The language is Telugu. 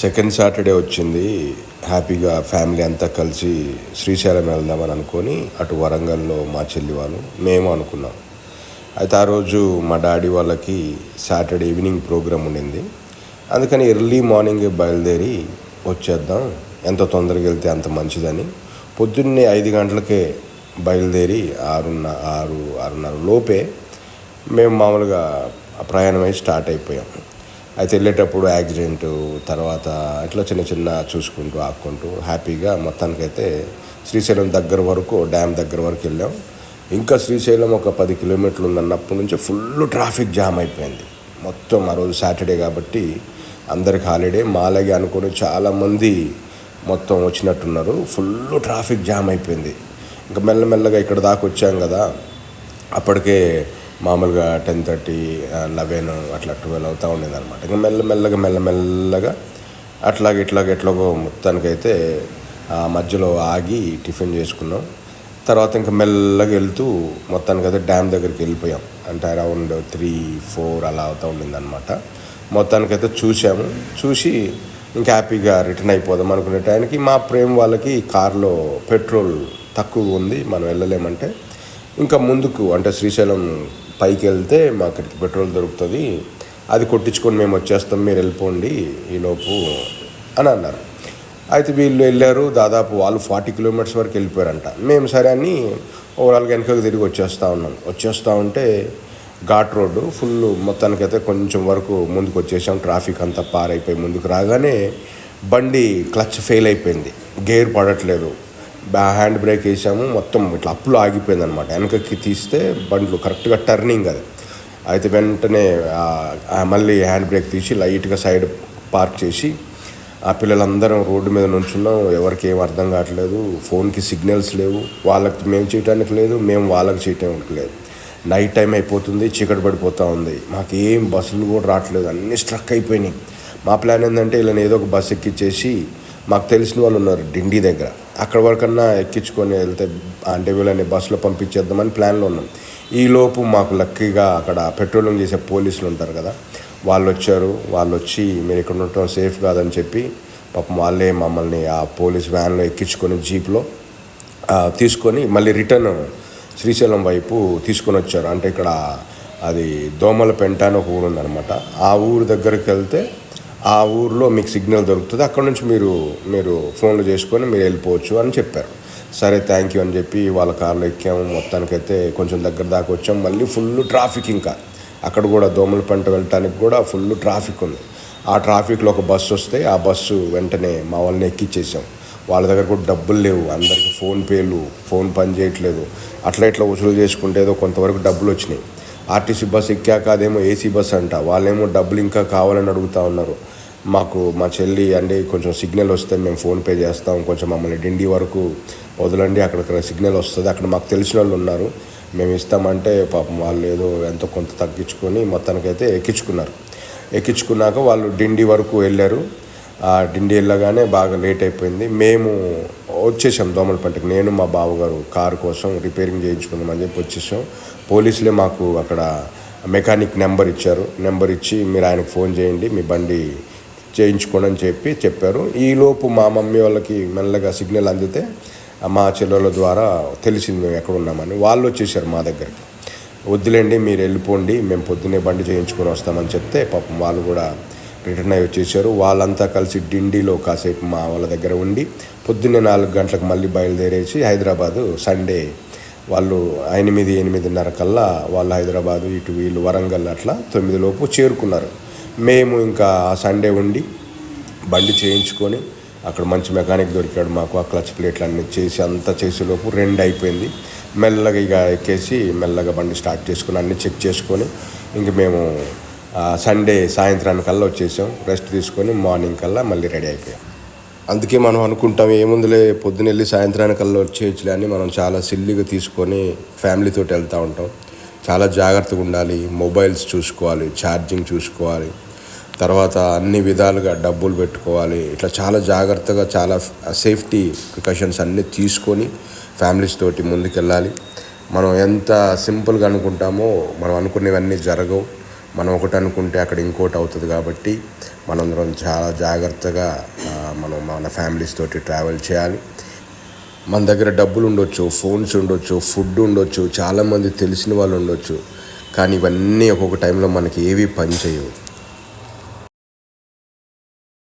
సెకండ్ సాటర్డే వచ్చింది. హ్యాపీగా ఫ్యామిలీ అంతా కలిసి శ్రీశైలం వెళ్దామని అనుకొని అటు వరంగల్లో మా చెల్లి వాళ్ళు మేము అనుకున్నాం. అయితే ఆ రోజు మా డాడీ వాళ్ళకి సాటర్డే ఈవినింగ్ ప్రోగ్రామ్ ఉండింది. అందుకని ఎర్లీ మార్నింగ్ బయలుదేరి వచ్చేద్దాం ఎంత తొందరగా వెళ్తే అంత మంచిదని. పొద్దున్నే ఐదు గంటలకే బయలుదేరి ఆరున్న ఆరు ఆరున్నర లోపే మేము మామూలుగా ప్రయాణం స్టార్ట్ అయిపోయాం. అయితే వెళ్ళేటప్పుడు యాక్సిడెంట్ తర్వాత ఇట్లా చిన్న చిన్న చూసుకుంటూ ఆపుకుంటూ హ్యాపీగా మొత్తానికైతే శ్రీశైలం దగ్గర వరకు డ్యామ్ దగ్గర వరకు వెళ్ళాం. ఇంకా శ్రీశైలం ఒక పది కిలోమీటర్లు ఉందన్నప్పటి నుంచి ఫుల్ ట్రాఫిక్ జామ్ అయిపోయింది. మొత్తం ఆ రోజు సాటర్డే కాబట్టి అందరికి హాలిడే. మాలగే అనుకుని చాలామంది మొత్తం వచ్చినట్టున్నారు. ఫుల్ ట్రాఫిక్ జామ్ అయిపోయింది. ఇంకా మెల్లమెల్లగా ఇక్కడ దాకా వచ్చాం కదా. అప్పటికే మామూలుగా టెన్ థర్టీ లెవెన్ అట్లా ట్వెల్వ్ అవుతూ ఉండేది అనమాట ఇంకా మెల్లమెల్లగా మెల్లమెల్లగా అట్లాగే ఇట్లాగ ఎట్లాగో మొత్తానికైతే ఆ మధ్యలో ఆగి టిఫిన్ చేసుకున్నాం. తర్వాత ఇంకా మెల్లగా వెళ్తూ మొత్తానికైతే డ్యామ్ దగ్గరికి వెళ్ళిపోయాం. అంటే అరౌండ్ త్రీ ఫోర్ అలా అవుతూ ఉండిందనమాట మొత్తానికైతే చూసాము చూసి ఇంకా హ్యాపీగా రిటర్న్ అయిపోదాం అనుకునే టైంకి మా ప్రేమ్ వాళ్ళకి కార్లో పెట్రోల్ తక్కువ ఉంది మనం వెళ్ళలేమంటే. ఇంకా ముందుకు అంటే శ్రీశైలం పైకి వెళ్తే మా అక్కడికి పెట్రోల్ దొరుకుతుంది. అది కొట్టించుకొని మేము వచ్చేస్తాం మీరు వెళ్ళిపోండి ఈలోపు అని అన్నారు. అయితే వీళ్ళు వెళ్ళారు దాదాపు వాళ్ళు ఫార్టీ కిలోమీటర్స్ వరకు వెళ్ళిపోయారంట. మేము సరే అని ఓవరాల్గా వెనకకు తిరిగి వచ్చేస్తూ ఉన్నాం. వచ్చేస్తూ ఉంటే ఘాట్ రోడ్డు ఫుల్ మొత్తానికైతే కొంచెం వరకు ముందుకు వచ్చేసాం. ట్రాఫిక్ అంతా పారైపోయి ముందుకు రాగానే బండి క్లచ్ ఫెయిల్ అయిపోయింది. గేర్ పడట్లేదు. బ్యా హ్యాండ్ బ్రేక్ వేసాము మొత్తం ఇట్లా అప్పులు ఆగిపోయింది అనమాట వెనకకి తీస్తే బండ్లు కరెక్ట్గా టర్నింగ్ అది. అయితే వెంటనే మళ్ళీ హ్యాండ్ బ్రేక్ తీసి లైట్గా సైడ్ పార్క్ చేసి ఆ పిల్లలందరం రోడ్డు మీద నుంచున్నాం. ఎవరికి ఏం అర్థం కావట్లేదు. ఫోన్కి సిగ్నల్స్ లేవు. వాళ్ళకి మేము చేయటానికి లేదు మేము వాళ్ళకి చేయటానికి లేదు. నైట్ టైం అయిపోతుంది చీకటి పడిపోతూ ఉంది. మాకు ఏం బస్సులు కూడా రావట్లేదు. అన్నీ స్ట్రక్ అయిపోయినాయి. మా ప్లాన్ ఏంటంటే ఇలా ఏదో ఒక బస్ ఎక్కించేసి మాకు తెలిసిన వాళ్ళు ఉన్నారు డిండి దగ్గర. అక్కడ వరకన్నా ఎక్కించుకొని వెళ్తే అంటే వీళ్ళని బస్సులో పంపించేద్దామని ప్లాన్లో ఉన్నాం. ఈలోపు మాకు లక్కీగా అక్కడ పెట్రోలింగ్ చేసే పోలీసులు ఉంటారు కదా వాళ్ళు వచ్చారు. వాళ్ళు వచ్చి మీరు ఇక్కడ ఉండటం సేఫ్ కాదని చెప్పి పాపం వాళ్ళే మమ్మల్ని ఆ పోలీస్ వ్యాన్లో ఎక్కించుకొని జీప్లో తీసుకొని మళ్ళీ రిటర్న్ శ్రీశైలం వైపు తీసుకొని వచ్చారు. అంటే ఇక్కడ అది దోమల పెంట అని ఒక ఊరు ఉందన్నమాట. ఆ ఊరు దగ్గరికి వెళ్తే ఆ ఊర్లో మీకు సిగ్నల్ దొరుకుతుంది. అక్కడ నుంచి మీరు మీరు ఫోన్లు చేసుకొని మీరు వెళ్ళిపోవచ్చు అని చెప్పారు. సరే థ్యాంక్ యూ అని చెప్పి వాళ్ళ కార్లో ఎక్కాము. మొత్తానికైతే కొంచెం దగ్గర దాకా వచ్చాం. మళ్ళీ ఫుల్ ట్రాఫిక్ ఇంకా. అక్కడ కూడా దోమల పంట వెళ్ళటానికి కూడా ఫుల్ ట్రాఫిక్ ఉంది. ఆ ట్రాఫిక్లో ఒక బస్సు వస్తే ఆ బస్సు వెంటనే మా వాళ్ళని ఎక్కిచ్చేసాం. వాళ్ళ దగ్గర కూడా డబ్బులు లేవు. అందరికి ఫోన్ పేలు ఫోన్ పని చేయట్లేదు. అట్లా ఇట్లా వసూలు చేసుకుంటే ఏదో కొంతవరకు డబ్బులు వచ్చినాయి. ఆర్టీసీ బస్ ఎక్కాక అదేమో ఏసీ బస్ అంట. వాళ్ళేమో డబ్బులు ఇంకా కావాలని అడుగుతా ఉన్నారు. మాకు మా చెల్లి అంటే కొంచెం సిగ్నల్ వస్తే మేము ఫోన్పే చేస్తాం. కొంచెం మమ్మల్ని డిండి వరకు వదలండి. అక్కడ సిగ్నల్ వస్తుంది. అక్కడ మాకు తెలిసిన వాళ్ళు ఉన్నారు. మేము ఇస్తామంటే పాపం వాళ్ళు ఏదో ఎంతో కొంత తగ్గించుకొని మొత్తానికైతే ఎక్కించుకున్నారు. ఎక్కించుకున్నాక వాళ్ళు డిండి వరకు వెళ్ళారు. ఆ డిండి వెళ్ళగానే బాగా లేట్ అయిపోయింది. మేము వచ్చేసాం దోమలపంటకి నేను మా బావగారు కారు కోసం రిపేరింగ్ చేయించుకుందామని చెప్పి వచ్చేసాం. పోలీసులే మాకు అక్కడ మెకానిక్ నెంబర్ ఇచ్చారు. నెంబర్ ఇచ్చి మీరు ఆయనకు ఫోన్ చేయండి మీ బండి చేయించుకోండి అని చెప్పి చెప్పారు. ఈలోపు మా మమ్మీ వాళ్ళకి మెల్లగా సిగ్నల్ అందితే మా చెల్లెల ద్వారా తెలిసింది మేము ఎక్కడ ఉన్నామని. వాళ్ళు వచ్చేసారు మా దగ్గరికి. వద్దులేండి మీరు వెళ్ళిపోండి మేము పొద్దున్నే బండి చేయించుకొని వస్తామని చెప్తే పాపం వాళ్ళు కూడా రిటర్న్ అయ్యి వచ్చేసారు వాళ్ళంతా కలిసి డిండిలో కాసేపు మా వాళ్ళ దగ్గర ఉండి పొద్దున్నే నాలుగు గంటలకు మళ్ళీ బయలుదేరేసి హైదరాబాదు సండే వాళ్ళు ఎనిమిది ఎనిమిదిన్నర కల్లా వాళ్ళు హైదరాబాదు ఇటు వీళ్ళు వరంగల్ అట్లా తొమ్మిదిలోపు చేరుకున్నారు. మేము ఇంకా ఆ సండే ఉండి బండి చేయించుకొని అక్కడ మంచి మెకానిక్ దొరికాడు మాకు. ఆ క్లచ్ ప్లేట్లు అన్నీ చేసి అంతా చేసేలోపు రెండు అయిపోయింది. మెల్లగా ఇక ఎక్కేసి మెల్లగా బండి స్టార్ట్ చేసుకుని అన్నీ చెక్ చేసుకొని ఇంక మేము సండే సాయంత్రానికల్లా వచ్చేసాం. రెస్ట్ తీసుకొని మార్నింగ్ కల్లా మళ్ళీ రెడీ అయిపోయాం. అందుకే మనం అనుకుంటాం ఏముందిలే పొద్దున వెళ్ళి సాయంత్రానికల్లా వచ్చేయచ్చులే అని మనం చాలా సిల్లిగా తీసుకొని ఫ్యామిలీతో వెళ్తూ ఉంటాం. చాలా జాగ్రత్తగా ఉండాలి మొబైల్స్ చూసుకోవాలి ఛార్జింగ్ చూసుకోవాలి. తర్వాత అన్ని విధాలుగా డబ్బులు పెట్టుకోవాలి. ఇట్లా చాలా జాగ్రత్తగా చాలా సేఫ్టీ ప్రికాషన్స్ అన్నీ తీసుకొని ఫ్యామిలీస్ తోటి ముందుకెళ్ళాలి. మనం ఎంత సింపుల్గా అనుకుంటామో మనం అనుకునేవన్నీ జరగవు. మనం ఒకటి అనుకుంటే అక్కడ ఇంకోటి అవుతుంది కాబట్టి మనందరం చాలా జాగ్రత్తగా మనం మన ఫ్యామిలీస్ తోటి ట్రావెల్ చేయాలి. మన దగ్గర డబ్బులు ఉండొచ్చు ఫోన్స్ ఉండొచ్చు ఫుడ్ ఉండొచ్చు చాలామంది తెలిసిన వాళ్ళు ఉండొచ్చు. కానీ ఇవన్నీ ఒక్కొక్క టైంలో మనకి ఏవి పని చేయవు.